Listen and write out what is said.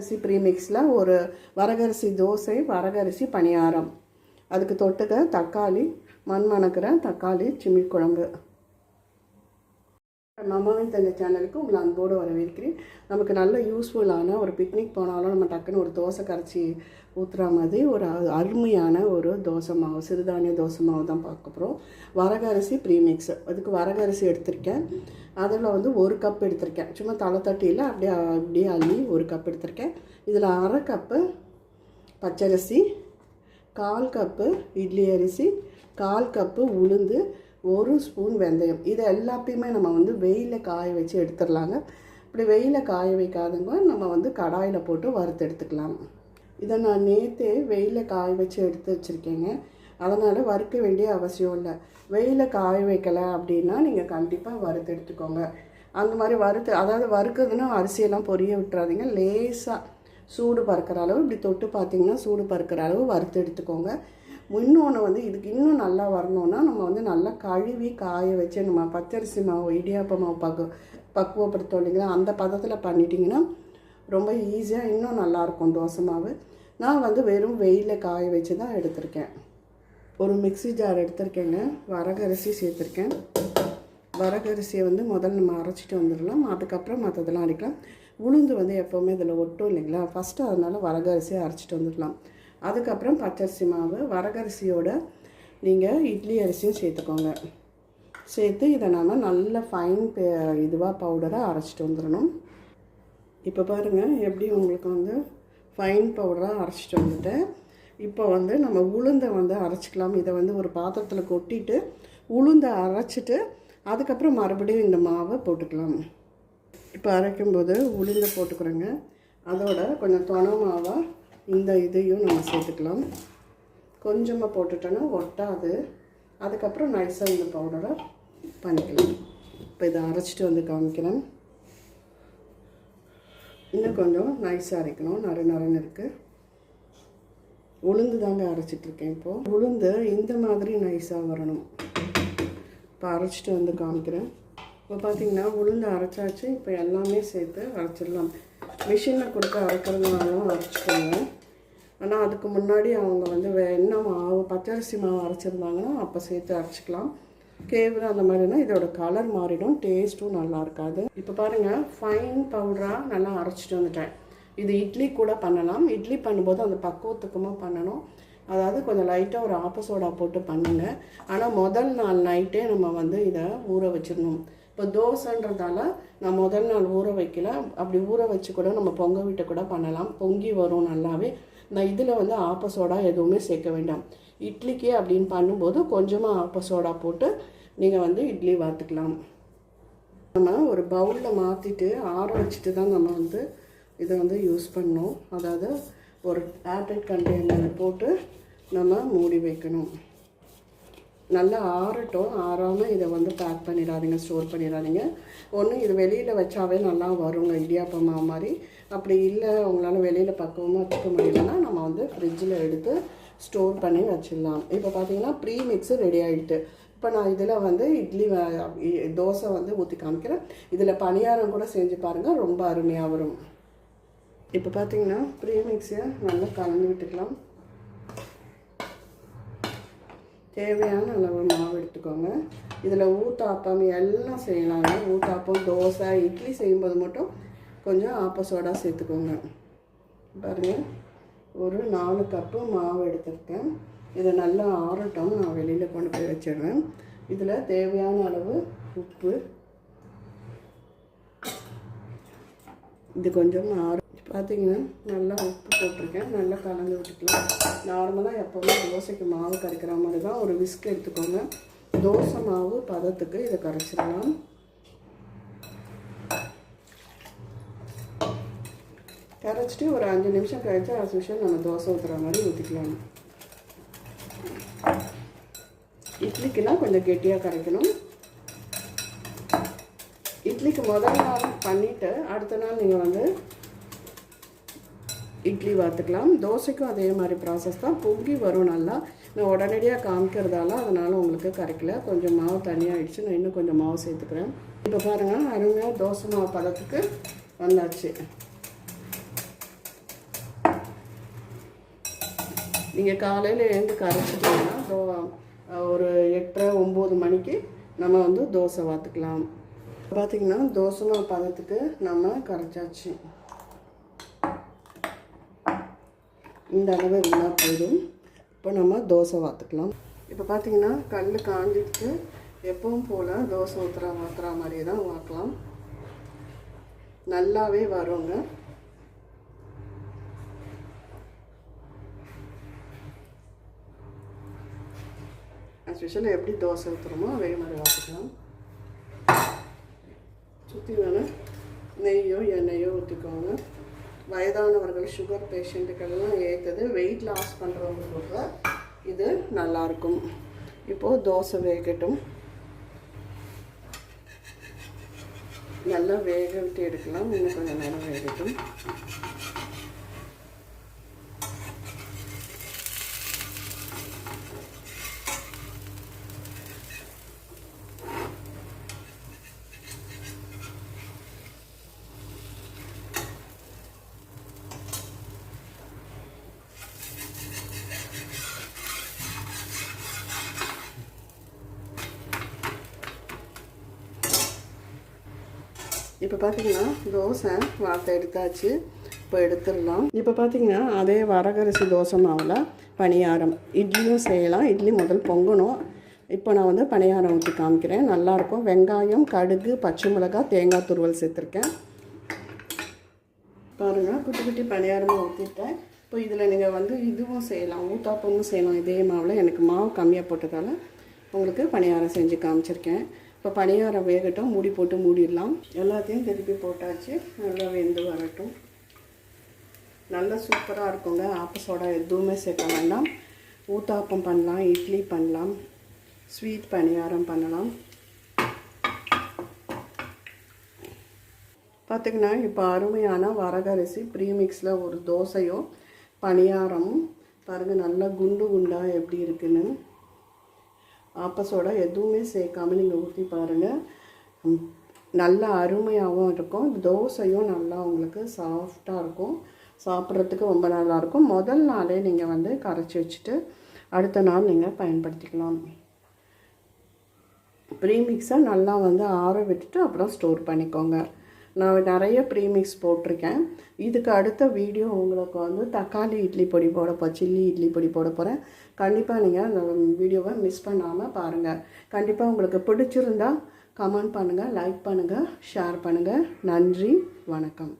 அரிசி ப்ரீமிக்ஸில் ஒரு வரகரிசி தோசை வரகரிசி பணியாரம். அதுக்கு தொட்டுக்க தக்காளி மண் மணக்கிற தக்காளி சிம்மி குழம்பு. மாமாவின் தங்க சேனலுக்கு உங்களை அன்போடு வரவேற்கிறேன். நமக்கு நல்ல யூஸ்ஃபுல்லான ஒரு பிக்னிக் போனாலும் நம்ம டக்குன்னு ஒரு தோசை கரைச்சி ஊற்றுற மாதிரி ஒரு அ- அருமையான ஒரு தோசை மாவு சிறுதானிய தோசை மாவு தான் பார்க்க போகிறோம் வரகரிசி ப்ரீமிக்ஸ் அதுக்கு வரகரிசி எடுத்திருக்கேன். அதில் வந்து ஒரு கப் எடுத்திருக்கேன். சும்மா தலை தட்டியில் அப்படியே அப்படியே அள்ளி ஒரு கப் எடுத்திருக்கேன். இதில் அரை கப்பு பச்சரிசி கால் கப்பு இட்லி அரிசி கால் கப்பு உளுந்து ஒரு ஸ்பூன் வெந்தயம். இது எல்லாத்தையுமே நம்ம வந்து வெயிலில் காய வச்சு எடுத்துடலாங்க. இப்படி வெயிலில் காய வைக்காதவங்க நம்ம வந்து கடாயில் போட்டு வறுத்து எடுத்துக்கலாம். இதை நான் நேற்றே வெயிலில் காய வச்சு எடுத்து வச்சுருக்கேங்க. அதனால் வறுக்க வேண்டிய அவசியம் இல்லை. வெயிலில் காய வைக்கலை அப்படின்னா நீங்கள் கண்டிப்பாக வறுத்து எடுத்துக்கோங்க. அந்த மாதிரி வறுத்து அதாவது வறுக்குதுன்னா அரிசியெல்லாம் பொரிய விட்டுறாதீங்க. லேசாக சூடு பறக்கிற அளவு இப்படி தொட்டு பார்த்தீங்கன்னா சூடு பறக்கிற அளவு வறுத்து எடுத்துக்கோங்க. இன்னொன்று வந்து இதுக்கு இன்னும் நல்லா வரணும்னா நம்ம வந்து நல்லா கழுவி காய வச்சு நம்ம பச்சரிசி மாவு இடியாப்ப மாவு பக்கு பக்குவப்படுத்தோம் இல்லைங்களா? அந்த பதத்தில் பண்ணிட்டீங்கன்னா ரொம்ப ஈஸியாக இன்னும் நல்லாயிருக்கும் தோசை மாவு. நான் வந்து வெறும் வெயிலில் காய வச்சு தான் எடுத்திருக்கேன். ஒரு மிக்ஸி ஜார் எடுத்திருக்கேங்க. வரகரிசி சேர்த்துருக்கேன். வரகரிசியை வந்து முதல்ல நம்ம அரைச்சிட்டு வந்துடலாம். அதுக்கப்புறம் மற்றதெல்லாம் அரைக்கலாம். உளுந்து வந்து எப்போவுமே இதில் ஒட்டும் இல்லைங்களா? ஃபஸ்ட்டு அதனால் வரகரிசியை அரைச்சிட்டு வந்துடலாம். அதுக்கப்புறம் பச்சரிசி மாவு வரகரிசியோட நீங்கள் இட்லி அரிசியும் சேர்த்துக்கோங்க. சேர்த்து இதை நம்ம நல்ல ஃபைன் இதுவாக பவுடராக அரைச்சிட்டு வந்துடணும். இப்போ பாருங்கள் எப்படி உங்களுக்கு வந்து ஃபைன் பவுடராக அரைச்சிட்டு வந்துட்டேன். இப்போ வந்து நம்ம உளுந்தை வந்து அரைச்சிக்கலாம். இதை வந்து ஒரு பாத்திரத்தில் கொட்டிட்டு உளுந்தை அரைச்சிட்டு அதுக்கப்புறம் மறுபடியும் இந்த மாவை போட்டுக்கலாம். இப்போ அரைக்கும்போது உளுந்தை போட்டுக்கிறோங்க. அதோட கொஞ்சம் துணை மாவாக இந்த இதையும் நம்ம சேர்த்துக்கலாம். கொஞ்சமாக போட்டுட்டோன்னா ஒட்டாது. அதுக்கப்புறம் நைஸாக இந்த பவுடரை பண்ணிக்கலாம். இப்போ இதை அரைச்சிட்டு வந்து காமிக்கிறேன். இன்னும் கொஞ்சம் நைஸாக அரைக்கணும். நறு நறுன்னு இருக்குது உளுந்து தாங்க அரைச்சிட்ருக்கேன் இப்போது உளுந்து இந்த மாதிரி நைஸாக வரணும். இப்போ அரைச்சிட்டு வந்து காமிக்கிறேன். இப்போ பார்த்தீங்கன்னா உளுந்து அரைச்சாச்சு. இப்போ எல்லாமே சேர்த்து அரைச்சிடலாம். மிஷினில் கொடுத்து அரைக்கிறதுனாலும் அரைச்சிக்கோங்க. ஆனால் அதுக்கு முன்னாடி அவங்க வந்து வே- என்ன மாவு பச்சரிசி மாவு அரைச்சிருந்தாங்கன்னா அப்போ சேர்த்து அரைச்சிக்கலாம். கேவுரு அந்த மாதிரினா இதோட கலர் மாறிடும் டேஸ்ட்டும் நல்லா இருக்காது. இப்போ பாருங்கள் ஃபைன் பவுடராக நல்லா அரைச்சிட்டு வந்துட்டேன். இது இட்லி கூட பண்ணலாம். இட்லி பண்ணும்போது அந்த பக்குவத்துக்குமா பண்ணணும். அதாவது கொஞ்சம் லைட்டாக ஒரு ஆப்ப சோடா போட்டு பண்ணுங்க. ஆனால் முதல் நாள் நைட்டே நம்ம வந்து இதை ஊற வச்சிடணும். இப்போ தோசைன்றதால நான் முதல் நாள் ஊற வைக்கல. அப்படி ஊற வச்சு கூட நம்ம பொங்க விட்டு கூட பண்ணலாம். பொங்கி வரும் நல்லாவே. நான் இதில் வந்து ஆப்ப சோடா எதுவுமே சேர்க்க வேண்டாம். இட்லிக்கு அப்படின்னு பண்ணும்போது கொஞ்சமாக ஆப்ப சோடா போட்டு நீங்கள் வந்து இட்லி வாத்துக்கலாம் நம்ம ஒரு பவுலில் மாற்றிட்டு ஆற வச்சுட்டு தான் நம்ம வந்து இதை வந்து யூஸ் பண்ணணும். அதாவது ஒரு ஏர்டைட் கண்டெய்னர் போட்டு நம்ம மூடி வைக்கணும். நல்லா ஆறட்டும். ஆறாமல் இதை வந்து பேக் பண்ணிடாதீங்க ஸ்டோர் பண்ணிடாதீங்க. ஒன்று இது வெளியில் வச்சாவே நல்லா வருங்க இடியாப்பம் மாதிரி. அப்படி இல்லை உங்களால் வெளியில் பக்குவமாக வச்சுக்க முடியலன்னா நம்ம வந்து ஃப்ரிட்ஜில் எடுத்து ஸ்டோர் பண்ணி வச்சிடலாம். இப்போ பார்த்தீங்கன்னா ப்ரீ மிக்ஸு ரெடி ஆகிட்டு இப்போ நான் இதில் வந்து இட்லி வ- தோசை வந்து ஊற்றி காமிக்கிறேன். இதில் பணியாரம் கூட செஞ்சு பாருங்கள் ரொம்ப அருமையாக வரும். இப்போ பார்த்தீங்கன்னா ப்ரீ மிக்ஸை நல்லா கலந்து விட்டுக்கலாம். தேவையான அளவு மாவு எடுத்துக்கோங்க. இதில் ஊத்தாப்பம் எல்லாம் செய்யலாங்க ஊத்தாப்பம் தோசை இட்லி செய்யும்போது மட்டும் கொஞ்சம் ஆப்ப சோடா சேர்த்துக்கோங்க. பாருங்கள் ஒரு நாலு கப்பு மாவு எடுத்திருக்கேன். இதை நல்லா ஆறட்டும். நான் வெளியில் கொண்டு போய் வச்சிடுறேன். இதில் தேவையான அளவு உப்பு. இது கொஞ்சம் ஆறு பார்த்தீங்கன்னா நல்லா உப்பு போட்டிருக்கேன். நல்லா கலந்து விட்டுக்கலாம். நார்மலாக எப்போவுமே தோசைக்கு மாவு கரைக்கிற மாதிரி தான் ஒரு விஸ்க் எடுத்துக்கோங்க. தோசை மாவு பதத்துக்கு இதை கரைச்சிடலாம். கரைச்சிட்டு ஒரு அஞ்சு நிமிஷம் கழிச்சு as விஷயம் நம்ம தோசை ஊற்றுற மாதிரி ஊற்றிக்கலாம் இட்லிக்குன்னா கொஞ்சம் கெட்டியாக கரைக்கணும். இட்லிக்கு முதல் நாள் பண்ணிவிட்டு அடுத்த நாள் நீங்கள் வந்து இட்லி வறுத்துக்கலாம். தோசைக்கும் அதே மாதிரி ப்ராசஸ் தான். பொங்கி வரும் நல்லா. நான் உடனடியாக காமிக்கிறதால அதனால் உங்களுக்கு கரைக்கல. கொஞ்சம் மாவு தனியாகிடுச்சு நான் இன்னும் கொஞ்சம் மாவு சேர்த்துக்கிறேன். இப்போ பாருங்கள் அருமையாக தோசை மாவு பதத்துக்கு வந்தாச்சு. நீங்கள் காலையில் எழுந்து கரைச்சிட்டிங்கன்னா ஒரு எட்டரை ஒம்பது மணிக்கு நம்ம வந்து தோசை வாத்துக்கலாம் பார்த்திங்கன்னா தோசை மாவு பதத்துக்கு நம்ம கரைச்சாச்சு. இந்த அளவு இருந்தால் போதும். இப்போ நம்ம தோசை வாத்துக்கலாம். இப்போ பார்த்தீங்கன்னா கல் காஞ்சிட்டு எப்பவும் போல் தோசை ஊற்றுற வாத்துற மாதிரியே தான் வாக்கலாம். நல்லாவே வருங்க. ஸ்பெஷலாக எப்படி தோசை ஊற்றுறோமோ அதே மாதிரி வாத்துக்கலாம். சுற்றி வேணால் நெய்யோ எண்ணெயோ ஊற்றிக்கோங்க வயதானவர்கள் சுகர் பேஷண்ட்டுக்கெல்லாம் ஏற்றது வெயிட் லாஸ் பண்ணுறவங்களுக்கு இது நல்லாயிருக்கும் இப்போது தோசை வேகட்டும். நல்லா வேக விட்டு எடுக்கலாம். இன்னும் கொஞ்சம் நேரம் வேகட்டும். இப்போ பார்த்தீங்கன்னா தோசை வார்த்தை எடுத்தாச்சு. இப்போ எடுத்துடலாம். இப்போ பார்த்தீங்கன்னா அதே வரகரிசி தோசை மாவில் பணியாரம். இட்லியும் செய்யலாம். இட்லி முதல் பொங்கணும். இப்போ நான் வந்து பணியாரம் ஊற்றி காமிக்கிறேன். நல்லாயிருக்கும். வெங்காயம் கடுகு பச்சை மிளகாய் தேங்காய் துருவல் சேர்த்துருக்கேன். பாருங்கள் குட்டி குட்டி பணியாரமாக ஊற்றிட்டேன் இப்போ இதில் நீங்கள் வந்து இதுவும் செய்யலாம். ஊத்தாப்பமும் செய்யலாம். இதே மாவில் எனக்கு மாவு கம்மியாக போட்டதால் உங்களுக்கு பணியாரம் செஞ்சு காமிச்சிருக்கேன். இப்போ பணியாரம் வேகட்டும் மூடி போட்டு மூடிடலாம். எல்லாத்தையும் திருப்பி போட்டாச்சு. நல்லா வெந்து வரட்டும். நல்லா சூப்பராக இருக்குங்க. ஆப்ப எதுவுமே சேர்க்க வேண்டாம். ஊத்தாப்பம் பண்ணலாம் இட்லி பண்ணலாம் ஸ்வீட் பணியாரம் பண்ணலாம். பார்த்திங்கன்னா இப்போ அருமையான வரகரிசி ப்ரீமிக்ஸில் ஒரு தோசையோ பணியாரமும் பாருங்கள் நல்லா குண்டு குண்டாக எப்படி இருக்குன்னு. ஆப்பசோட எதுவுமே சேர்க்காமல் நீங்கள் ஊற்றி பாருங்கள் நல்லா அருமையாகவும் இருக்கும். தோசையும் நல்லா உங்களுக்கு சாஃப்டாக இருக்கும். சாப்பிட்றதுக்கு ரொம்ப நல்லாயிருக்கும் முதல் நாளே நீங்கள் வந்து கரைச்சி வச்சுட்டு அடுத்த நாள் நீங்கள் பயன்படுத்திக்கலாம். ப்ரீமிக்ஸை நல்லா வந்து ஆற விட்டுட்டு அப்புறம் ஸ்டோர் பண்ணிக்கோங்க. நான் நிறைய ப்ரீமிக்ஸ் போட்டிருக்கேன். இதுக்கு அடுத்த வீடியோ உங்களுக்கு வந்து தக்காளி இட்லி பொடி போட போ சில்லி இட்லி பொடி போட போகிறேன் கண்டிப்பாக நீங்கள் அந்த வீடியோவை மிஸ் பண்ணாமல் பாருங்கள் கண்டிப்பாக உங்களுக்கு பிடிச்சிருந்தா கமெண்ட் பண்ணுங்கள் லைக் பண்ணுங்கள் ஷேர் பண்ணுங்கள் நன்றி வணக்கம்.